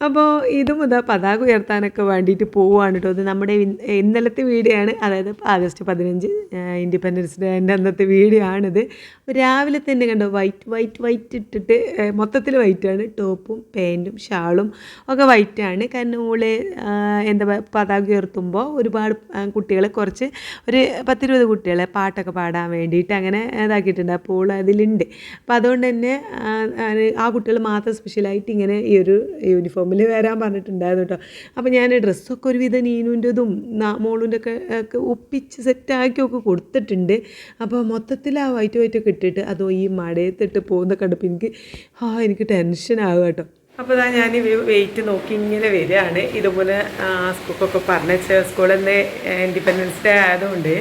അപ്പോൾ ഇതും ഇതാ പതാക ഉയർത്താനൊക്കെ വേണ്ടിയിട്ട് പോവുകയാണ് കേട്ടോ അത് നമ്മുടെ ഇന്നലത്തെ വീഡിയോ ആണ് അതായത് ആഗസ്റ്റ് പതിനഞ്ച് ഇൻഡിപെൻഡൻസ് ഡേ ഡേന്റെ അന്നത്തെ വീഡിയോ ആണിത് രാവിലെ തന്നെ കണ്ടോ വൈറ്റ് വൈറ്റ് വൈറ്റ് ഇട്ടിട്ട് മൊത്തത്തിൽ വൈറ്റാണ് ടോപ്പും പാന്റും ഷാളും ഒക്കെ വൈറ്റാണ് കാരണം മോൾ എന്താ പതാക ഉയർത്തുമ്പോൾ ഒരുപാട് കുട്ടികളെ കുറച്ച് ഒരു പത്തിരുപത് കുട്ടികളെ പാട്ടൊക്കെ പാടാൻ വേണ്ടിയിട്ട് അങ്ങനെ ഇതാക്കിയിട്ടുണ്ട്. അപ്പോൾ അതിലുണ്ട്. അപ്പോൾ അതുകൊണ്ട് തന്നെ ആ, കുട്ടികൾ മാത്രം സ്പെഷ്യലായിട്ട് ഇങ്ങനെ ഈ ഒരു യൂണിഫോമിൽ വരാൻ പറഞ്ഞിട്ടുണ്ടായിരുന്നു കേട്ടോ അപ്പോൾ ഞാൻ ഡ്രസ്സൊക്കെ ഒരുവിധം നീനുന്റെതും മോളുന്റെ ഒക്കെ ഒപ്പിച്ച് സെറ്റാക്കി ഒക്കെ കൊടുത്തിട്ടുണ്ട്. അപ്പോൾ മൊത്തത്തിൽ ആ വൈറ്റ് വൈറ്റ് ഒക്കെ ഇട്ടിട്ട് അതോ ഈ മഴയത്തിട്ട് പോകുന്ന കണ്ടപ്പോൾ എനിക്ക് ആ എനിക്ക് ടെൻഷൻ ആവുക കേട്ടോ അപ്പോൾ ഇതാ ഞാൻ വെയിറ്റ് നോക്കി ഇങ്ങനെ വരികയാണ്. ഇതുപോലെ സ്കൂൾക്കൊക്കെ പറഞ്ഞ നിന്ന് ഇൻഡിപെൻഡൻസ് ഡേ ആയതുകൊണ്ട്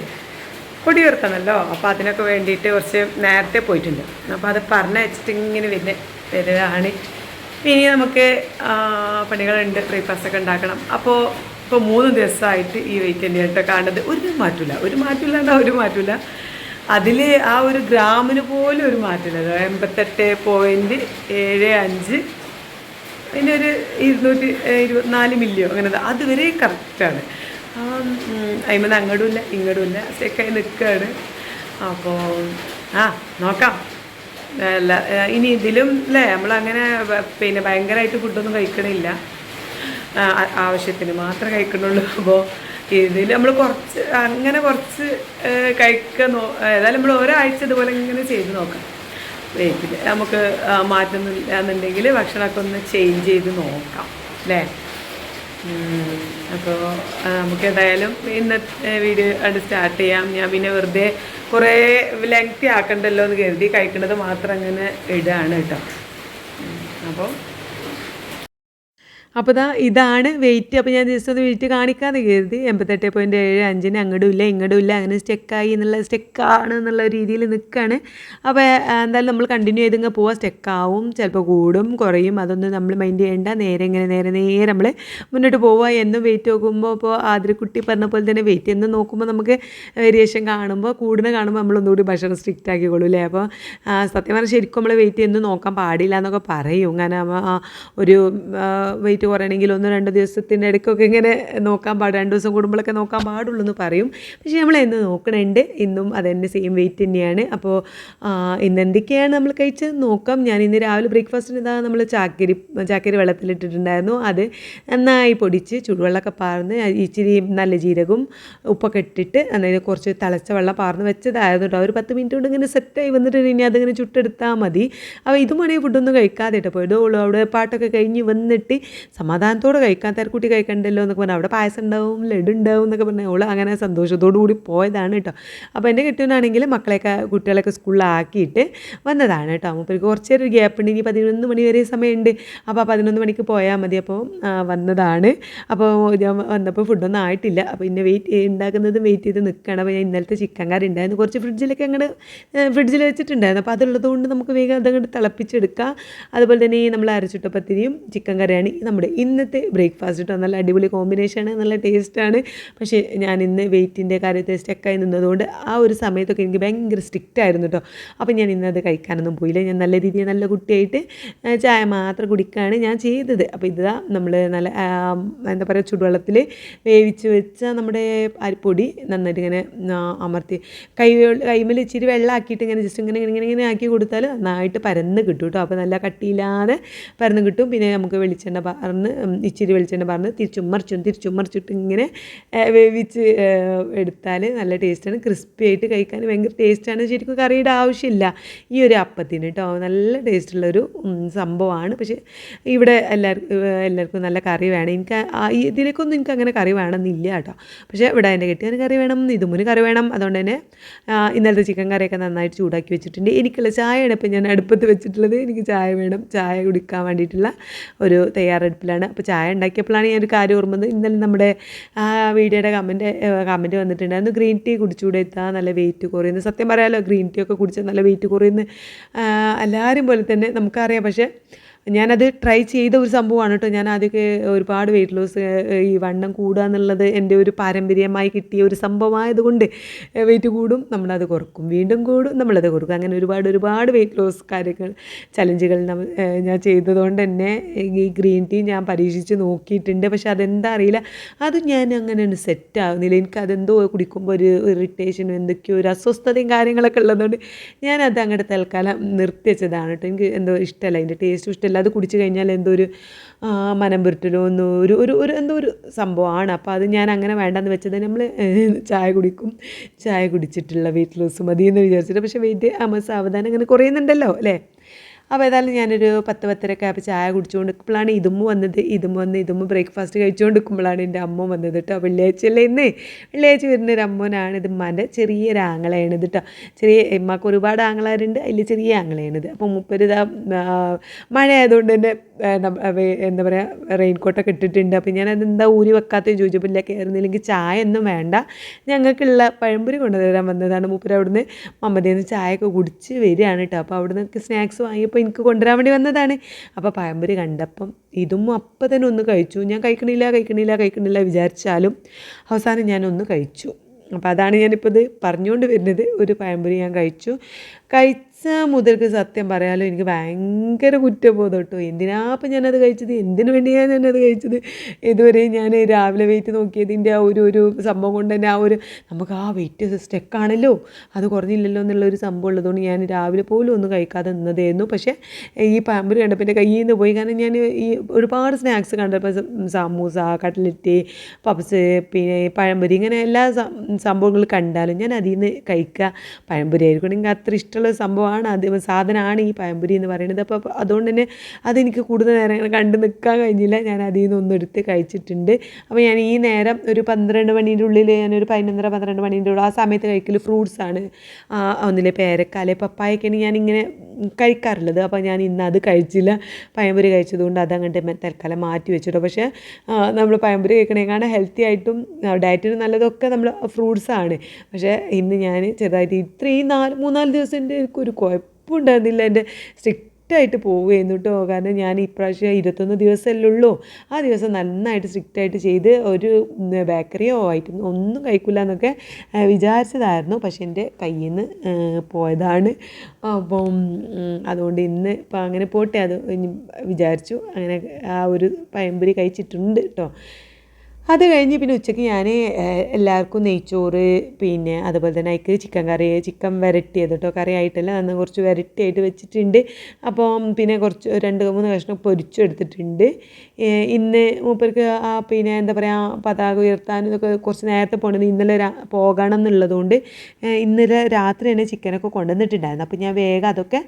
കൊടി ഉയർത്തണമല്ലോ അപ്പോൾ അതിനൊക്കെ വേണ്ടിയിട്ട് കുറച്ച് നേരത്തെ പോയിട്ടുണ്ട്. അപ്പോൾ അത് പറഞ്ഞയച്ചിട്ട് ഇങ്ങനെ വരുന്ന വരികയാണ്. ഇനി നമുക്ക് പണികളുണ്ട്. ബ്രേക്ക്ഫാസ്റ്റ് ഒക്കെ ഉണ്ടാക്കണം. അപ്പോൾ ഇപ്പോൾ മൂന്ന് ദിവസമായിട്ട് ഈ തന്നെയാണ് കേട്ടോ കാണുന്നത്. ഒരു മാറ്റില്ല ഒരു മാറ്റില്ല എന്നാ ഒരു മാറ്റില്ല അതിൽ ആ ഒരു ഗ്രാമിന് പോലും ഒരു മാറ്റമില്ല എൺപത്തെട്ട് പോയിന്റ് ഏഴ് അഞ്ച് അതിന്റെ ഒരു ഇരുന്നൂറ്റി ഇരുപത്തിനാല് മില്ലിയോ അങ്ങനെ. അതുവരെ കറക്റ്റാണ് അതിന് അങ്ങോട്ടും ഇല്ല ഇങ്ങോട്ടും ഇല്ല സ്റ്റെക്കായി നിൽക്കുകയാണ്. അപ്പോൾ ആ നോക്കാം. അല്ല ഇനി ഇതിലും അല്ലേ നമ്മളങ്ങനെ പിന്നെ ഭയങ്കരമായിട്ട് ഫുഡൊന്നും കഴിക്കണില്ല. ആവശ്യത്തിന് മാത്രമേ കഴിക്കണുള്ളൂ. അപ്പോൾ ഇതിൽ നമ്മൾ കുറച്ച് അങ്ങനെ കുറച്ച് കഴിക്കാൻ നോ ഏതായാലും നമ്മൾ ഒരാഴ്ച ഇതുപോലെ ഇങ്ങനെ ചെയ്ത് നോക്കാം. വെയ്റ്റിൽ നമുക്ക് മാറ്റുന്നില്ല എന്നുണ്ടെങ്കിൽ ഭക്ഷണമൊക്കെ ഒന്ന് ചേഞ്ച് ചെയ്ത് നോക്കാം. അല്ലേ അപ്പോൾ നമുക്ക് ഏതായാലും ഇന്നത്തെ വീഡിയോ അത് സ്റ്റാർട്ട് ചെയ്യാം. ഞാൻ പിന്നെ വെറുതെ കുറേ ലെങ്തി ആക്കണ്ടല്ലോ എന്ന് കരുതി കഴിക്കുന്നത് മാത്രം അങ്ങനെ ഇടുകയാണ് കേട്ടോ. അപ്പോൾ അപ്പോൾ ഇതാ ഇതാണ് വെയിറ്റ് അപ്പോൾ ഞാൻ ജസ്റ്റ് ഒന്ന് വെയിറ്റ് കാണിക്കാതെ കരുതി. എൺപത്തെട്ട് പോയിന്റ് ഏഴ് അഞ്ചിന് അങ്ങോട്ടും ഇല്ല ഇങ്ങോട്ടും ഇല്ല അങ്ങനെ സ്റ്റെക്കായി എന്നുള്ള സ്റ്റെക്കാണ് എന്നുള്ള രീതിയിൽ നിൽക്കുകയാണ് അപ്പോൾ എന്തായാലും നമ്മൾ കണ്ടിന്യൂ ചെയ്തിങ്ങ് പോവാം. സ്റ്റെക്കാവും ചിലപ്പോൾ കൂടും കുറയും. അതൊന്നും നമ്മൾ മൈൻഡ് ചെയ്യേണ്ട. നേരെ ഇങ്ങനെ നേരെ നേരെ നമ്മൾ മുന്നോട്ട് പോവുക എന്നും വെയിറ്റ് നോക്കുമ്പോൾ ഇപ്പോൾ ആതിരക്കുട്ടി പറഞ്ഞ പോലെ തന്നെ വെയിറ്റ് എന്ന് നോക്കുമ്പോൾ നമുക്ക് വേരിയേഷൻ കാണുമ്പോൾ കൂടുന്ന കാണുമ്പോൾ നമ്മളൊന്നുകൂടി ഭക്ഷണം സ്ട്രിക്റ്റ് ആക്കിക്കോളൂ അല്ലേ അപ്പോൾ സത്യം പറഞ്ഞാൽ ശരിക്കും നമ്മൾ വെയിറ്റ് എന്ന് നോക്കാൻ പാടില്ല എന്നൊക്കെ പറയും. കാരണം ഒരു വെയിറ്റ് കുറയണമെങ്കിൽ ഒന്നോ രണ്ട് ദിവസത്തിന്റെ ഇടയ്ക്കൊക്കെ ഇങ്ങനെ നോക്കാൻ പാടും രണ്ട് ദിവസം കൂടുമ്പോഴൊക്കെ നോക്കാൻ പാടുള്ളൂ എന്ന് പറയും. പക്ഷേ നമ്മൾ എന്ന് നോക്കണുണ്ട്. ഇന്നും അതന്നെ സെയിം വെയിറ്റ് തന്നെയാണ്. അപ്പോൾ ഇന്ന് എന്തൊക്കെയാണ് നമ്മൾ കഴിച്ച് നോക്കാം. ഞാൻ ഇന്ന് രാവിലെ ബ്രേക്ക്ഫാസ്റ്റിന് ഇതാ നമ്മൾ ചാക്കരി ചാക്കരി വെള്ളത്തിലിട്ടിട്ടുണ്ടായിരുന്നു. അത് നന്നായി പൊടിച്ച് ചുടുവെള്ളമൊക്കെ പാർന്ന് ഇച്ചിരി നല്ല ജീരകവും ഉപ്പൊക്കെ ഇട്ടിട്ട് അതായത് കുറച്ച് തിളച്ച വെള്ളം പാർന്ന് വെച്ചതായിരുന്നു കേട്ടോ. ഒരു പത്ത് മിനിറ്റ് കൊണ്ട് ഇങ്ങനെ സെറ്റായി വന്നിട്ട് ഇനി അതിങ്ങനെ ചുട്ടെടുത്താൽ മതി. അപ്പോൾ ഇതും വേണമെങ്കിൽ ഫുഡൊന്നും കഴിക്കാതെ കേട്ടോ. പോയത് അവിടെ പാട്ടൊക്കെ കഴിഞ്ഞ് വന്നിട്ട് സമാധാനത്തോടെ കഴിക്കാൻ തിരക്കൂട്ടി കഴിക്കണ്ടല്ലോ എന്നൊക്കെ പറഞ്ഞാൽ അവിടെ പായസം ഉണ്ടാവും ലഡു ഉണ്ടാവും എന്നൊക്കെ പറഞ്ഞാൽ അവൾ അങ്ങനെ സന്തോഷത്തോടു കൂടി പോയതാണ് കേട്ടോ. അപ്പോൾ എന്റെ കെട്ടിയവനാണെങ്കിൽ മക്കളെയൊക്കെ കുട്ടികളൊക്കെ സ്കൂളിലാക്കിയിട്ട് വന്നതാണ് കേട്ടോ. അപ്പോൾ കുറച്ച് ഒരു ഗ്യാപ്പ് ഉണ്ട്. ഇനി പതിനൊന്ന് മണി വരെ സമയമുണ്ട്. അപ്പോൾ ആ പതിനൊന്ന് മണിക്ക് പോയാൽ മതി. അപ്പോൾ വന്നതാണ്. അപ്പോൾ ഞാൻ വന്നപ്പോൾ ഫുഡൊന്നും ആയിട്ടില്ല. അപ്പോൾ ഇന്നെ വെയിറ്റ് ഉണ്ടാക്കുന്നതും വെയിറ്റ് ചെയ്ത് നിൽക്കണം അപ്പോൾ ഞാൻ ഇന്നലത്തെ ചിക്കൻ കറി ഉണ്ടായിരുന്നു കുറച്ച് ഫ്രിഡ്ജിലൊക്കെ അങ്ങോട്ട് ഫ്രിഡ്ജിൽ വെച്ചിട്ടുണ്ടായിരുന്നു. അപ്പോൾ അതുള്ളത് കൊണ്ട് നമുക്ക് വേഗം അതങ്ങോട്ട് തിളപ്പിച്ചെടുക്കാം. അതുപോലെ തന്നെ ഈ നമ്മൾ അരച്ചിട്ടപ്പത്തിരിയും ചിക്കൻ കറിയാണ് ഈ നമ്മുടെ ഇന്നത്തെ ബ്രേക്ക്ഫാസ്റ്റ് കേട്ടോ നല്ല അടിപൊളി കോമ്പിനേഷനാണ് നല്ല ടേസ്റ്റാണ് പക്ഷേ ഞാൻ ഇന്ന് വെയിറ്റിന്റെ കാര്യത്തിൽ സ്റ്റക്കായി നിന്നതുകൊണ്ട് ആ ഒരു സമയത്തൊക്കെ എനിക്ക് ഭയങ്കര സ്ട്രിക്റ്റ് ആയിരുന്നു കേട്ടോ അപ്പോൾ ഞാൻ ഇന്നത് കഴിക്കാനൊന്നും പോയില്ല. ഞാൻ നല്ല രീതിയിൽ നല്ല കുട്ടിയായിട്ട് ചായ മാത്രം കുടിക്കുകയാണ് ഞാൻ ചെയ്തത്. അപ്പോൾ ഇതാ നമ്മൾ നല്ല എന്താ പറയുക ചുടുവെള്ളത്തിൽ വേവിച്ച് വെച്ച നമ്മുടെ അരിപ്പൊടി നന്നായിട്ട് ഇങ്ങനെ അമർത്തി. കൈ കൈമേൽ ഇച്ചിരി വെള്ളമാക്കിയിട്ട് ഇങ്ങനെ ജസ്റ്റ് ഇങ്ങനെ ഇങ്ങനെ ഇങ്ങനെ ആക്കി കൊടുത്താൽ നന്നായിട്ട് പരന്ന് കിട്ടും കേട്ടോ അപ്പോൾ നല്ല കട്ടിയില്ലാതെ പരന്ന് കിട്ടും. പിന്നെ നമുക്ക് വെളിച്ചെണ്ണ പറഞ്ഞ് ഇച്ചിരി വെളിച്ചെണ്ണ പറഞ്ഞ് തിരിച്ചും മറിച്ചും തിരിച്ചും മറിച്ചിട്ട് ഇങ്ങനെ വേവിച്ച് എടുത്താൽ നല്ല ടേസ്റ്റാണ്. ക്രിസ്പി ആയിട്ട് കഴിക്കാൻ ഭയങ്കര ടേസ്റ്റാണ്. ശരിക്കും കറിയുടെ ആവശ്യമില്ല. ഈ ഒരു അപ്പത്തിന് കേട്ടോ നല്ല ടേസ്റ്റുള്ളൊരു സംഭവമാണ് പക്ഷേ ഇവിടെ എല്ലാവർക്കും എല്ലാവർക്കും നല്ല കറി വേണം. എനിക്ക് ഇതിലേക്കൊന്നും എനിക്ക് അങ്ങനെ കറി വേണമെന്നില്ല കേട്ടോ പക്ഷേ ഇവിടെ എന്റെ കെട്ടിയതിന് കറി വേണം ഇതുമുന് കറി വേണം. അതുകൊണ്ട് തന്നെ ഇന്നലത്തെ ചിക്കൻ കറിയൊക്കെ നന്നായിട്ട് ചൂടാക്കി വെച്ചിട്ടുണ്ട്. എനിക്കുള്ള ചായയാണ് ഇപ്പം ഞാൻ അടുപ്പത്ത് വെച്ചിട്ടുള്ളത്. എനിക്ക് ചായ വേണം. ചായ കുടിക്കാൻ വേണ്ടിയിട്ടുള്ള ഒരു തയ്യാറെടുപ്പിലാണ് അപ്പോൾ ചായ ഉണ്ടാക്കിയപ്പോഴാണ് ഞാൻ ഒരു കാര്യം ഓർമ്മത് ഇന്നലെ നമ്മുടെ ആ വീഡിയോയുടെ കമന്റ് കമന്റ് വന്നിട്ടുണ്ടായിരുന്നു. ഗ്രീൻ ടീ കുടിച്ചുകൂടെ എത്താൻ നല്ല വെയിറ്റ് കുറയുന്നു. സത്യം പറയാമല്ലോ ഗ്രീൻ ടീ ഒക്കെ കുടിച്ചാൽ നല്ല വെയിറ്റ് കുറയുന്നു. എല്ലാവരും പോലെ തന്നെ നമുക്കറിയാം. പക്ഷേ ഞാനത് ട്രൈ ചെയ്ത ഒരു സംഭവമാണ് കേട്ടോ. ഞാൻ ആദ്യമൊക്കെ ഒരുപാട് വെയിറ്റ് ലോസ് ഈ വണ്ണം കൂടുക എന്നുള്ളത് എന്റെ ഒരു പാരമ്പര്യമായി കിട്ടിയ ഒരു സംഭവമായതുകൊണ്ട് വെയിറ്റ് കൂടും നമ്മളത് കുറക്കും. വീണ്ടും കൂടും നമ്മളത് കുറക്കും. അങ്ങനെ ഒരുപാട് ഒരുപാട് വെയിറ്റ് ലോസ് കാര്യങ്ങൾ ചലഞ്ചുകൾ ഞാൻ ചെയ്തതുകൊണ്ട് തന്നെ ഈ ഗ്രീൻ ടീ ഞാൻ പരീക്ഷിച്ച് നോക്കിയിട്ടുണ്ട്. പക്ഷെ അതെന്താ അറിയില്ല. അത് ഞാൻ അങ്ങനെ സെറ്റ് ആവുന്നില്ല. എനിക്ക് അതെന്തോ കുടിക്കുമ്പോൾ ഒരു ഇറിറ്റേഷനും എന്തൊക്കെയോ ഒരു അസ്വസ്ഥതയും കാര്യങ്ങളൊക്കെ ഉള്ളതുകൊണ്ട് ഞാനത് അങ്ങോട്ട് തൽക്കാലം നിർത്തി വെച്ചതാണ് കേട്ടോ. എനിക്ക് എന്തോ ഇഷ്ടമല്ല. അതിന്റെ ടേസ്റ്റും ഇഷ്ടമല്ല. അത് കുടിച്ചു കഴിഞ്ഞാൽ എന്തോ ഒരു മനം പുരട്ടലോ എന്നോ ഒരു ഒരു ഒരു എന്തോ ഒരു സംഭവമാണ്. അപ്പോൾ അത് ഞാൻ അങ്ങനെ വേണ്ടെന്ന് വെച്ചത് നമ്മൾ ചായ കുടിക്കും. ചായ കുടിച്ചിട്ടുള്ള വെയിറ്റ് ലോസ് മതി എന്ന് വിചാരിച്ചിട്ട്. പക്ഷേ വെയിറ്റ് അമ്മ സാവധാനം അങ്ങനെ കുറയുന്നുണ്ടല്ലോ അല്ലേ? അപ്പോൾ ഏതായാലും ഞാനൊരു പത്ത് പത്തരക്കെ ആയപ്പോൾ ചായ കുടിച്ചുകൊണ്ട് നിൽക്കുമ്പോഴാണ് ഇതുമ്മ വന്നത് ഇതുമ്മ വന്ന് ഇതുമ്മ ബ്രേക്ക്ഫാസ്റ്റ് കഴിച്ചുകൊണ്ട് നിൽക്കുമ്പോഴാണ് എന്റെ അമ്മ വന്നത് കേട്ടോ. വെള്ളിയാഴ്ചയല്ലേ ഇന്ന്? വെള്ളിയാഴ്ച വരുന്ന ഒരു അമ്മനാണ് ഇത് മന്റെ ചെറിയൊരു ആങ്ങളയാണ് ഇത് കേട്ടോ. ചെറിയ എമ്മക്ക് ഒരുപാട് ആങ്ങളാരുണ്ട് അതിൽ ചെറിയ ആങ്ങളയാണിത്. അപ്പോൾ മുപ്പരിതാ മഴ ആയതുകൊണ്ട് തന്നെ എന്താ പറയുക റെയിൻകോട്ടൊക്കെ ഇട്ടിട്ടുണ്ട്. അപ്പോൾ ഞാൻ അതെന്താ ഊരി വെക്കാത്ത ചോദിച്ചപ്പോൾ ഇല്ല കയറുന്നില്ലെങ്കിൽ ചായ ഒന്നും വേണ്ട. ഞങ്ങൾക്കുള്ള പഴംപൊരി കൊണ്ടുതരാൻ വന്നതാണ്. മൂപ്പര് അവിടുന്ന് മമ്മതേന്ന് ചായയൊക്കെ കുടിച്ച് വരികയാണ് കേട്ടോ. അപ്പോൾ അവിടുന്ന് സ്നാക്സ് വാങ്ങിയപ്പോൾ എനിക്ക് കൊണ്ടുവരാൻ വേണ്ടി വന്നതാണ്. അപ്പോൾ പഴംപൊരി കണ്ടപ്പം ഇതും അപ്പം തന്നെ ഒന്ന് കഴിച്ചു. ഞാൻ കഴിക്കണില്ല കഴിക്കണില്ല കഴിക്കണില്ല വിചാരിച്ചാലും അവസാനം ഞാനൊന്ന് കഴിച്ചു. അപ്പോൾ അതാണ് ഞാനിപ്പോൾ ഇത് പറഞ്ഞുകൊണ്ട് വരുന്നത്. ഒരു പഴംപൊരി ഞാൻ കഴിച്ചു. കഴിച്ച മുതൽക്ക് സത്യം പറയാലോ എനിക്ക് ഭയങ്കര കുറ്റബോധം കേട്ടോ എന്തിനാ അപ്പം ഞാനത് കഴിച്ചത്? എന്തിനു വേണ്ടിയാണ് ഞാനത് കഴിച്ചത്? ഇതുവരെ ഞാൻ രാവിലെ വെയിറ്റ് നോക്കിയതിന്റെ ആ ഒരു ഒരു സംഭവം കൊണ്ട് തന്നെ ആ ഒരു നമുക്ക് ആ വെയിറ്റ് സ്റ്റെക്കാണല്ലോ അത് കുറഞ്ഞില്ലല്ലോ എന്നുള്ള ഒരു സംഭവം ഉള്ളതുകൊണ്ട് ഞാൻ രാവിലെ പോലും ഒന്നും കഴിക്കാതെ നിന്നതായിരുന്നു. പക്ഷേ ഈ പാമ്പര് കണ്ടപ്പോൾ എന്റെ കയ്യിൽ നിന്ന് പോയി. കാരണം ഞാൻ ഈ ഒരുപാട് സ്നാക്സ് കണ്ടപ്പോൾ സമൂസ കട്ട്ലറ്റ് പപ്സ് പിന്നെ പഴംപൊരി ഇങ്ങനെ എല്ലാ സംഭവങ്ങൾ കണ്ടാലും ഞാൻ അതിൽ നിന്ന് കഴിക്കുക പഴംപൊരി ആയിരിക്കും. എനിക്ക് അത്ര ഇഷ്ടമുള്ള സംഭവമാണ് അത് സാധനമാണ് ഈ പഴംപൊരി എന്ന് പറയുന്നത്. അപ്പോൾ അതുകൊണ്ട് തന്നെ അതെനിക്ക് കൂടുതൽ നേരം കണ്ടു നിൽക്കാൻ കഴിഞ്ഞില്ല. ഞാൻ അതിൽ നിന്ന് ഒന്നും എടുത്ത് കഴിച്ചിട്ടുണ്ട്. അപ്പോൾ ഞാൻ ഈ നേരം ഒരു പന്ത്രണ്ട് മണീന്റെ ഉള്ളിൽ ഞാനൊരു പതിനൊന്നര പന്ത്രണ്ട് മണീന്റെ ഉള്ളിൽ ആ സമയത്ത് കഴിക്കൽ ഫ്രൂട്ട്സ് ആണ്. ഒന്നിലെ പേരക്ക അല്ലെ പപ്പായൊക്കെയാണ് ഞാനിങ്ങനെ കഴിക്കാറുള്ളത്. അപ്പോൾ ഞാൻ ഇന്ന് അത് കഴിച്ചില്ല. പഴംപൊരി കഴിച്ചതുകൊണ്ട് അത് അങ്ങോട്ട് തൽക്കാലം മാറ്റി വെച്ചിട്ടു പക്ഷേ നമ്മൾ പഴംപൊരി കഴിക്കണേക്കാണ് ഹെൽത്തി ആയിട്ടും ഡയറ്റിന് നല്ലതൊക്കെ നമ്മൾ ഫ്രൂട്ട്സാണ് പക്ഷേ ഇന്ന് ഞാൻ ചെറുതായിട്ട് ഇത്രയും നാല് മൂന്നാൽ ദിവസം എനിക്കൊരു കുഴപ്പമുണ്ടായിരുന്നില്ല. എന്റെ സ്ട്രിക്റ്റായിട്ട് പോവുകയായിരുന്നു കേട്ടോ. കാരണം ഞാൻ ഇപ്രാവശ്യം ഇരുപത്തൊന്ന് ദിവസമല്ലേ ഉള്ളൂ ആ ദിവസം നന്നായിട്ട് സ്ട്രിക്റ്റായിട്ട് ചെയ്ത് ഒരു ബേക്കറിയോ ഐറ്റം ഒന്നും കഴിക്കില്ല എന്നൊക്കെ വിചാരിച്ചതായിരുന്നു. പക്ഷെ എന്റെ കയ്യിൽ നിന്ന് പോയതാണ്. അപ്പം അതുകൊണ്ട് ഇന്ന് ഇപ്പം അങ്ങനെ പോട്ടെ. അത് വിചാരിച്ചു. അങ്ങനെ ആ ഒരു പഴംപൊരി കഴിച്ചിട്ടുണ്ട് കേട്ടോ. അത് കഴിഞ്ഞ് പിന്നെ ഉച്ചയ്ക്ക് ഞാൻ എല്ലാവർക്കും നെയ്ച്ചോറ് പിന്നെ അതുപോലെ തന്നെ അതിക്ക് ചിക്കൻ കറി ചിക്കൻ വരട്ടിയത് കേട്ടോ കറി ആയിട്ടല്ല അന്ന് കുറച്ച് വരട്ടിയായിട്ട് വെച്ചിട്ടുണ്ട്. അപ്പം പിന്നെ കുറച്ച് രണ്ട് മൂന്ന് കഷ്ണം പൊരിച്ചെടുത്തിട്ടുണ്ട് ഇന്ന് മൂപ്പർക്ക് ആ പിന്നെ എന്താ പറയുക പതാക ഉയർത്താൻ ഇതൊക്കെ കുറച്ച് നേരത്തെ പോകണമെന്ന് ഇന്നലെ പോകണം എന്നുള്ളതുകൊണ്ട് ഇന്നലെ രാത്രി തന്നെ ചിക്കനൊക്കെ കൊണ്ടുവന്നിട്ടുണ്ടായിരുന്നു. അപ്പോൾ ഞാൻ വേഗം അതൊക്കെ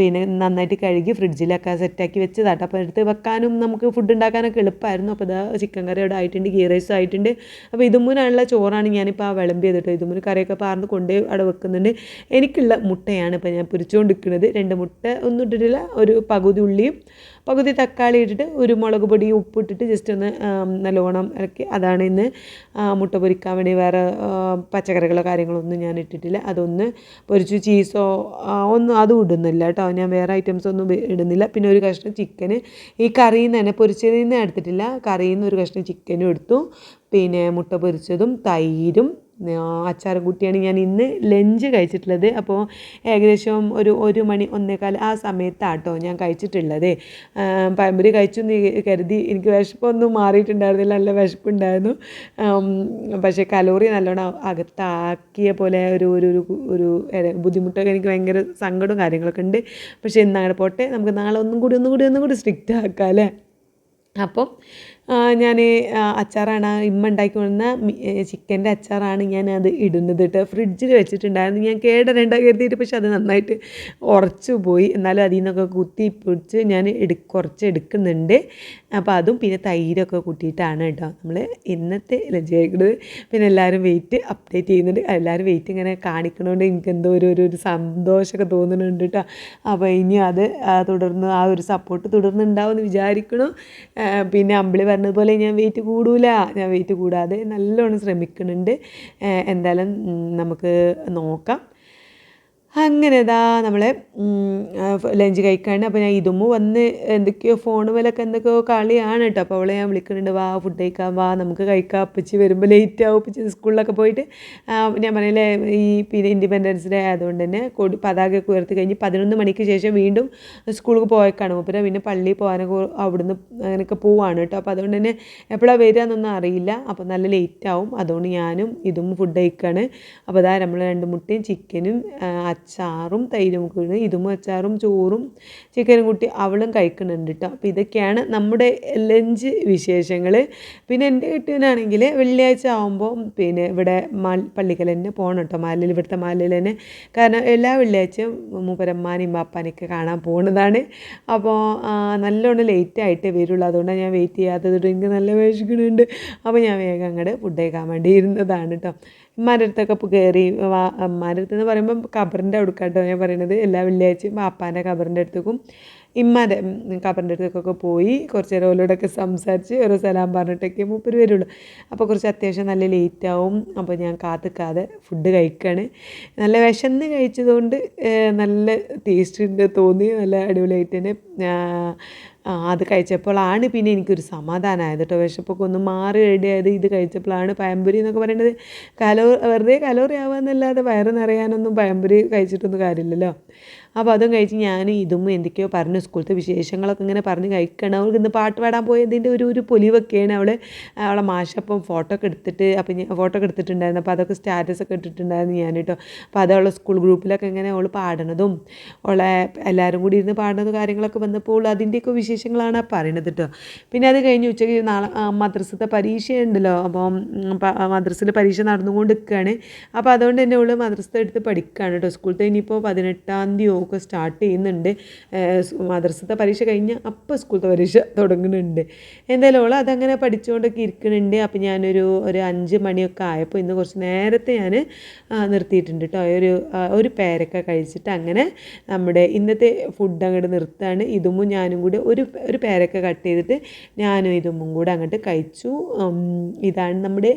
പിന്നെ നന്നായിട്ട് കഴുകി ഫ്രിഡ്ജിലൊക്കെ സെറ്റാക്കി വെച്ചതാട്ടോ. അപ്പോൾ എടുത്ത് വെക്കാനും നമുക്ക് ഫുഡ് ഉണ്ടാക്കാനൊക്കെ എളുപ്പമായിരുന്നു. അപ്പോൾ ഇതാ ചിക്കൻ കറി ഇവിടെ ആയിട്ടുണ്ട് ഗീ റൈസ് ആയിട്ടുണ്ട്. അപ്പോൾ ഇതുമുനുള്ള ചോറാണ് ഞാനിപ്പോൾ ആ വിളമ്പി ചെയ്തിട്ട് ഇതുമുന് കറിയൊക്കെ പാർന്ന് കൊണ്ടേ അവിടെ വെക്കുന്നുണ്ട്. എനിക്കുള്ള മുട്ടയാണ് ഇപ്പോൾ ഞാൻ പൊരിച്ചുകൊണ്ടിരിക്കുന്നത് രണ്ട് മുട്ട ഒന്നും ഇട്ടിട്ടില്ല ഒരു പകുതി ഉള്ളിയും പകുതി തക്കാളി ഇട്ടിട്ട് ഒരു മുളക് പൊടി ഉപ്പ് ഇട്ടിട്ട് ജസ്റ്റ് ഒന്ന് നല്ലോണം ഇറക്കി അതാണ് ഇന്ന് മുട്ട പൊരിക്കാൻ വേണ്ടി വേറെ പച്ചക്കറികളോ കാര്യങ്ങളോ ഒന്നും ഞാൻ ഇട്ടിട്ടില്ല. അതൊന്ന് പൊരിച്ചു ചീസോ ഒന്നും അതും ഇടുന്നില്ല കേട്ടോ. ഞാൻ വേറെ ഐറ്റംസ് ഒന്നും ഇടുന്നില്ല. പിന്നെ ഒരു കഷ്ണം ചിക്കന് ഈ കറിയിൽ നിന്ന് തന്നെ പൊരിച്ചതിൽ നിന്ന് എടുത്തിട്ടില്ല. കറിയിൽ നിന്ന് ഒരു കഷ്ണം ചിക്കനും എടുത്തു. പിന്നെ മുട്ട പൊരിച്ചതും തൈരും അച്ചാറും കൂട്ടിയാണ് ഞാൻ ഇന്ന് ലഞ്ച് കഴിച്ചിട്ടുള്ളത്. അപ്പോൾ ഏകദേശം ഒരു ഒരു മണി ഒന്നേകാൽ ആ സമയത്താട്ടോ ഞാൻ കഴിച്ചിട്ടുള്ളത്. പഴംപൊരി കഴിച്ചു കരുതി എനിക്ക് വിശപ്പൊന്നും മാറിയിട്ടുണ്ടായിരുന്നില്ല നല്ല വിശപ്പുണ്ടായിരുന്നു. പക്ഷേ കലോറി നല്ലോണം അകത്താക്കിയ പോലെ ഒരു ഒരു ഒരു ബുദ്ധിമുട്ടൊക്കെ എനിക്ക് ഭയങ്കര സങ്കടവും കാര്യങ്ങളൊക്കെ ഉണ്ട്. പക്ഷേ ഇന്നങ്ങനെ പോട്ടെ നമുക്ക് നാളെ ഒന്നും കൂടി ഒന്നും കൂടി ഒന്നും കൂടി സ്ട്രിക്റ്റ് ആക്കാം അല്ലേ? അപ്പം ഞാൻ അച്ചാറാണ് ഇമ്മ ഉണ്ടാക്കി കൊണ്ടുവന്ന ചിക്കന്റെ അച്ചാറാണ് ഞാൻ അത് ഇടുന്നത് കേട്ടോ ഫ്രിഡ്ജിൽ വെച്ചിട്ടുണ്ടായിരുന്നു. ഞാൻ കേടരണ്ട കരുതിയിട്ട് പക്ഷെ അത് നന്നായിട്ട് ഉറച്ചു പോയി. എന്നാലും അതിൽ നിന്നൊക്കെ കുത്തി പിടിച്ച് ഞാൻ എടു കുറച്ച് എടുക്കുന്നുണ്ട്. അപ്പോൾ അതും പിന്നെ തൈരൊക്കെ കൂട്ടിയിട്ടാണ് കേട്ടോ നമ്മൾ ഇന്നത്തെ ലഞ്ച് പിന്നെ എല്ലാവരും വെയിറ്റ് അപ്ഡേറ്റ് ചെയ്യുന്നുണ്ട്. എല്ലാവരും വെയിറ്റ് ഇങ്ങനെ കാണിക്കണോണ്ട് എനിക്ക് എന്തോ ഒരു ഒരു സന്തോഷമൊക്കെ തോന്നുന്നുണ്ട് കേട്ടോ അപ്പോൾ ഇനി അത് തുടർന്ന് ആ ഒരു സപ്പോർട്ട് തുടർന്നുണ്ടാവും എന്ന് വിചാരിക്കണം പിന്നെ അമ്പിളി പറഞ്ഞതുപോലെ ഞാൻ വെയിറ്റ് കൂടൂല. ഞാൻ വെയിറ്റ് കൂടാതെ നല്ലോണം ശ്രമിക്കുന്നുണ്ട്. എന്തായാലും നമുക്ക് നോക്കാം. അങ്ങനെ ഇതാ നമ്മളെ ലഞ്ച് കഴിക്കാണ്ട് അപ്പോൾ ഞാൻ ഇതുമ്മ വന്ന് എന്തൊക്കെയോ ഫോണുമേലൊക്കെ എന്തൊക്കെയോ കളിയാണ് കേട്ടോ അപ്പോൾ അവളെ ഞാൻ വിളിക്കുന്നുണ്ട് വാ ഫുഡ് കഴിക്കാം വാ നമുക്ക് കഴിക്കാം. അപ്പച്ചി വരുമ്പോൾ ലേറ്റ് ആവും. അപ്പച്ചി സ്കൂളിലൊക്കെ പോയിട്ട് ഞാൻ പറയില്ലേ ഈ പിന്നെ ഇൻഡിപെൻഡൻസ് ഡേ ആയതുകൊണ്ട് തന്നെ കൊടി പതാകയൊക്കെ ഉയർത്തി കഴിഞ്ഞ് പതിനൊന്ന് മണിക്ക് ശേഷം വീണ്ടും സ്കൂളിൽ പോയേക്കാണ്. മൂപ്പര പിന്നെ പള്ളിയിൽ പോകാനൊക്കെ അവിടുന്ന് അങ്ങനെയൊക്കെ പോവാണ് കേട്ടോ അപ്പോൾ അതുകൊണ്ട് തന്നെ എപ്പോഴാണ് വരിക എന്നൊന്നും അറിയില്ല. അപ്പോൾ നല്ല ലേറ്റ് ആവും. അതുകൊണ്ട് ഞാനും ഇതും ഫുഡ് കഴിക്കുകയാണ് അപ്പോൾ അതാ നമ്മൾ രണ്ട് മുട്ടയും ചിക്കനും അച്ചാറും തൈരും കൂടി ഇതും അച്ചാറും ചോറും ചിക്കനും കൂട്ടി അവളും കഴിക്കുന്നുണ്ട് കേട്ടോ അപ്പോൾ ഇതൊക്കെയാണ് നമ്മുടെ ലഞ്ച് വിശേഷങ്ങൾ പിന്നെ എന്റെ കെട്ടിനാണെങ്കിൽ വെള്ളിയാഴ്ച ആകുമ്പോൾ പിന്നെ ഇവിടെ മാൽ പള്ളിക്കൽ തന്നെ പോകണം കേട്ടോ മാലിൽ ഇവിടുത്തെ മാലിൽ തന്നെ. കാരണം എല്ലാ വെള്ളിയാഴ്ചയും മൂപ്പരമ്മാനെയും ബാപ്പാനെയൊക്കെ കാണാൻ പോകുന്നതാണ് അപ്പോൾ നല്ലോണം ലേറ്റ് ആയിട്ട് വരുള്ളൂ. അതുകൊണ്ടാണ് ഞാൻ വെയിറ്റ് ചെയ്യാത്തത്. എനിക്ക് നല്ല വിശക്കുന്നുണ്ട് അപ്പോൾ ഞാൻ വേഗം അങ്ങോട്ട് ഫുഡ് കഴിക്കാൻ വേണ്ടി ഇരുന്നതാണ് കേട്ടോ ഇപ്പോൾ കയറി ഉമ്മാന്റെ അടുത്ത് എന്ന് പറയുമ്പം ഖബറിന്റെ അടുക്കാട്ടോ ഞാൻ പറയണത്. എല്ലാ വെള്ളിയാഴ്ചയും ബാപ്പാന്റെ ഖബറിന്റെ അടുത്തേക്കും. ഇമ്മാന്റെ ഖബറിന്റെ അടുത്തേക്കൊക്കെ പോയി കുറച്ച് നേരം ഓലോടൊക്കെ സംസാരിച്ച് ഓരോ സലാം പറഞ്ഞിട്ടൊക്കെ മൂപ്പര് വരുള്ളൂ. അപ്പോൾ കുറച്ച് അത്യാവശ്യം നല്ല ലേറ്റ് ആവും. അപ്പോൾ ഞാൻ കാത്തിക്കാതെ ഫുഡ് കഴിക്കുകയാണ് നല്ല വിശന്ന് കഴിച്ചതുകൊണ്ട് നല്ല ടേസ്റ്റ് ഉണ്ട് തോന്നി. നല്ല അടിപൊളിയായിട്ട് തന്നെ അത് കഴിച്ചപ്പോഴാണ് പിന്നെ എനിക്കൊരു സമാധാനമായത് കേട്ടോ. വിശപ്പൊക്കെ ഒന്ന് മാറി റെഡിയായത് ഇത് കഴിച്ചപ്പോഴാണ് പഴംപൊരി എന്നൊക്കെ പറയുന്നത് കലോ വെറുതെ കലോറി ആവാന്നല്ലാതെ വയറ് നിറയാനൊന്നും പഴംപൊരി കഴിച്ചിട്ടൊന്നും കാര്യമില്ലല്ലോ. അപ്പോൾ അതും കഴിച്ച് ഞാൻ ഇതും എന്തൊക്കെയോ പറഞ്ഞു സ്കൂളത്തെ വിശേഷങ്ങളൊക്കെ ഇങ്ങനെ പറഞ്ഞ് കഴിക്കണം. അവൾക്ക് ഇന്ന് പാട്ട് പാടാൻ പോയതിന്റെ ഒരു ഒരു പൊലിവൊക്കെയാണ് അവൾ അവളെ മാഷപ്പം ഫോട്ടോ ഒക്കെ എടുത്തിട്ട് അപ്പം ഞാൻ ഫോട്ടോ ഒക്കെ എടുത്തിട്ടുണ്ടായിരുന്നു. അപ്പോൾ അതൊക്കെ സ്റ്റാറ്റസ് ഒക്കെ ഇട്ടിട്ടുണ്ടായിരുന്നു ഞാൻ കേട്ടോ. അപ്പോൾ അത് സ്കൂൾ ഗ്രൂപ്പിലൊക്കെ ഇങ്ങനെ അവൾ പാടണതും അവളെ എല്ലാവരും കൂടി ഇരുന്ന് പാടുന്നതും കാര്യങ്ങളൊക്കെ വന്നപ്പോൾ അതിന്റെയൊക്കെ വിശേഷങ്ങളാണ് പറയണത് കേട്ടോ. പിന്നെ അത് കഴിഞ്ഞ് ഉച്ചയ്ക്ക് നാളെ മദ്രസത്തെ പരീക്ഷയുണ്ടല്ലോ. അപ്പം മദ്രസയിൽ പരീക്ഷ നടന്നുകൊണ്ട് നിൽക്കുകയാണ് അപ്പോൾ അതുകൊണ്ട് തന്നെ അവൾ മദ്രസത്തെ എടുത്ത് പഠിക്കുകയാണ് കേട്ടോ. സ്കൂളത്തെ ഇനിയിപ്പോൾ പതിനെട്ടാം തീയതി ഒക്കെ സ്റ്റാർട്ട് ചെയ്യുന്നുണ്ട്. മദ്രസത്തെ പരീക്ഷ കഴിഞ്ഞ് അപ്പോൾ സ്കൂളത്തെ പരീക്ഷ തുടങ്ങുന്നുണ്ട്. എന്തായാലും അവൾ അതങ്ങനെ പഠിച്ചുകൊണ്ടൊക്കെ ഇരിക്കുന്നുണ്ട് അപ്പോൾ ഞാനൊരു ഒരു അഞ്ച് മണിയൊക്കെ ആയപ്പോൾ ഇന്ന് കുറച്ച് നേരത്തെ ഞാൻ നിർത്തിയിട്ടുണ്ട് കേട്ടോ ഒരു ഒരു പേരക്ക കഴിച്ചിട്ട് അങ്ങനെ നമ്മുടെ ഇന്നത്തെ ഫുഡ് അങ്ങോട്ട് നിർത്താണ്. ഇതും ഞാനും കൂടി ഒരു ഒരു പേരക്ക കട്ട് ചെയ്തിട്ട് ഞാനും ഇതും കൂടെ അങ്ങോട്ട് കഴിച്ചു. ഇതാണ് നമ്മുടെ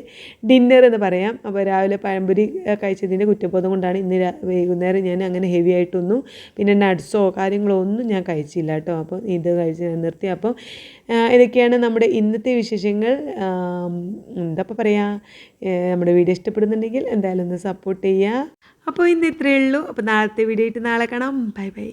ഡിന്നർ എന്ന് പറയാം. അപ്പോൾ രാവിലെ പഴംപൊരി കഴിച്ചതിന്റെ കുറ്റബോധം കൊണ്ടാണ് ഇന്ന് വൈകുന്നേരം ഞാൻ അങ്ങനെ ഹെവി ആയിട്ടൊന്നും പിന്നെ നട്ട്സോ കാര്യങ്ങളോ ഒന്നും ഞാൻ കഴിച്ചില്ല കേട്ടോ. അപ്പോൾ ഇത് കഴിച്ച് ഞാൻ നിർത്തി. അപ്പോൾ ഇതൊക്കെയാണ് നമ്മുടെ ഇന്നത്തെ വിശേഷങ്ങൾ. എന്താ പറയുക നമ്മുടെ വീഡിയോ ഇഷ്ടപ്പെടുന്നുണ്ടെങ്കിൽ എന്തായാലും ഒന്ന് സപ്പോർട്ട് ചെയ്യുക അപ്പോൾ ഇന്ന് ഇത്രയേ ഉള്ളൂ. അപ്പോൾ നാളത്തെ വീഡിയോ ആയിട്ട് നാളെ കാണാം. Bye bye.